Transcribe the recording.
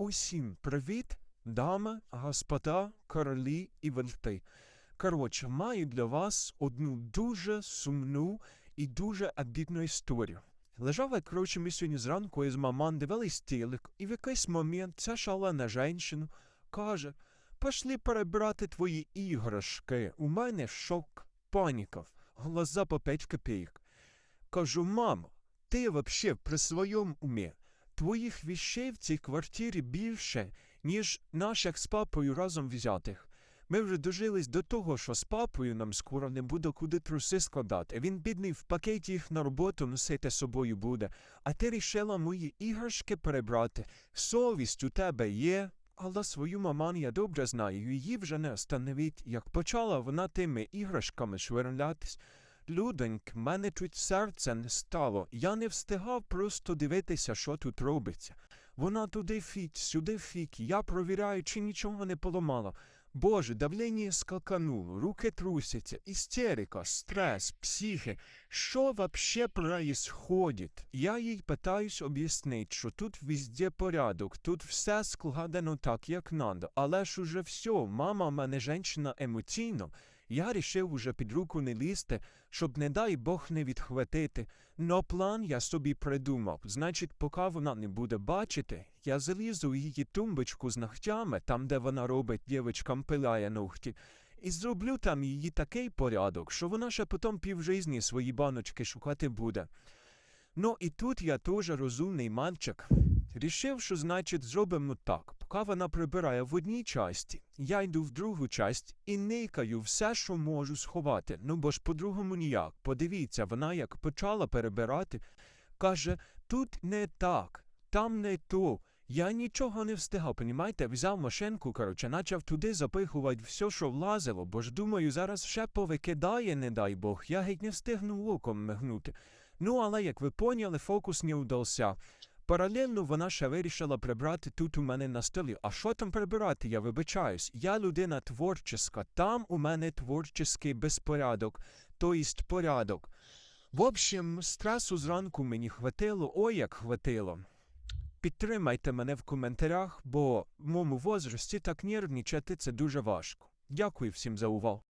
Усім привіт, дами, господа, королі і вельти. Коротше, маю для вас одну дуже сумну і дуже обідну історію. Лежав я, коротше, ми сьогодні зранку із маман дивились телек, і в якийсь момент ця шалена жінка каже, пошли перебирати твої іграшки, у мене шок, паніка, глаза по 5 копійок. Кажу, мамо, ти вообще при своєму умі? Твоїх вещей в цій квартирі більше, ніж наших з папою разом взятих. Ми вже дожились до того, що з папою нам скоро не буде куди труси складати. Він, бідний, в пакеті їх на роботу носити собою буде. А ти рішила мої іграшки перебрати. Совість у тебе є. Але свою маман я добре знаю, її вже не остановить. Як почала вона тими іграшками швирлятись, Людоньк, мене чуть серце не стало. Я не встигав просто дивитися, що тут робиться. Вона туди фік, сюди фік. Я провіряю, чи нічого не поламала. Боже, давлення скакануло, руки трусяться, істерика, стрес, психи. Що вообще происходит? Я їй питаюсь об'яснити, що тут везде порядок, тут все складено так, як надо. Але ж уже все, мама в мене жінка емоційно. Я рішив уже під руку не лізти, щоб, не дай Бог, не відхватити. Но план я собі придумав. Значить, поки вона не буде бачити, я залізу в її тумбочку з ногтями, там, де вона робить дівчинкам пиляє ногті, і зроблю там її такий порядок, що вона ще потім півжизні свої баночки шукати буде. Ну і тут я теж розумний мальчик. Рішив, що значить зробимо так. Поки вона прибирає в одній часті, я йду в другу часть і никаю все, що можу сховати. Ну бо ж по-другому ніяк. Подивіться, вона як почала перебирати, каже, тут не так, там не то. Я нічого не встигав, понімаєте? Взяв машинку, коротше, почав туди запихувати все, що влазило, бо ж думаю, зараз ще повикидає, не дай Бог, я геть не встигну оком мигнути. Ну, але як ви поняли, фокус не удався. Паралельно вона ще вирішила прибрати тут у мене на столі. А що там прибирати? Я вибачаюсь. Я людина творческа. Там у мене творческий безпорядок, то єсть порядок. В общем, стресу зранку мені хватило, ой як хватило. Підтримайте мене в коментарях, бо в моєму возрасті так нервничати це дуже важко. Дякую всім за увагу.